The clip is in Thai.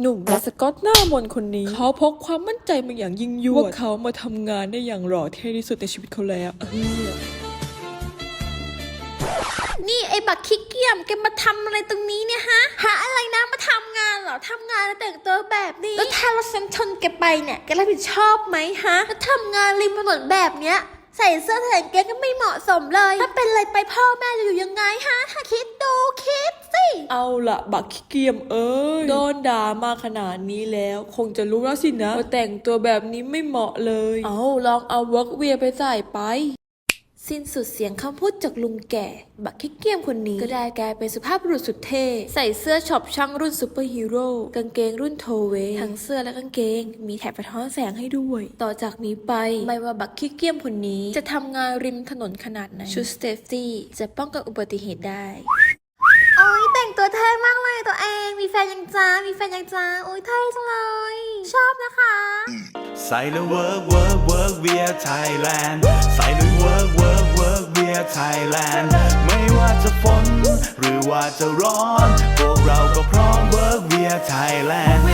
หนุ่มและสกอตหน้ามนต์คนนี้ เขาพกความมั่นใจมาอย่างยิ่งยวดว่าเขามาทำงานได้อย่างหล่อเท่ที่สุดในชีวิตเขาแล้วเออนี่ไอ้บักขี้เกียจแกมาทำอะไรตรงนี้เนี่ยฮะ หาอะไรนะมาทำงานเหรอทำงานแล้วแต่งตัวแบบนี้ แล้วถ้าเราเซ็นชนแกไปเนี่ยแกรับผิดชอบไหมฮะแล้วทำงานริมถนนแบบเนี้ยใส่เสื้อแขนแกก็ไม่เหมาะสมเลย ถ้าเป็นอะไรไปพ่อแม่จะอยู่ยังไงฮะถ้าคิดดูคิดสิ เอาละบักขี้เกียจเอ้ยโดนด่ามาขนาดนี้แล้ว คงจะรู้แล้วสินะว่าแต่งตัวแบบนี้ไม่เหมาะเลย เอาลองเอาเวิร์กเวียไปใส่ไป สิ้นสุดเสียงคำพูดจากลุงแก่ บักขี้เกียจคนนี้ ก็ได้กลายเป็นสุภาพบุรุษสุดเท่ใส่เสื้อช็อปช่างรุ่นซูเปอร์ฮีโร่กางเกงรุ่นโทเวทั้งเสื้อและกางเกง มีแถบสะท้อนแสงให้ด้วย ต่อจากนี้ไป ไม่ว่าบักขี้เกียจคนนี้ จะทำงานริมถนนขนาดไหนชุดสเตฟตี้จะป้องกันอุบัติเหตุได้โอ้ยแต่งตัวเท่มากเลยตัวเอง มีแฟนยังจ้ามีแฟนยังจ้าโอ้ยเท่จังเลย ชอบนะคะ ใส่แล้วเวิร์กเวิร์กเวิร์กเวียไทยแลนด์ใส่แล้วเวิร์กเวิร์กเวิร์กเวียไทยแลนด์ไม่ว่าจะฝนหรือว่าจะร้อน พวกเราก็พร้อมเวิร์กเวียไทยแลนด์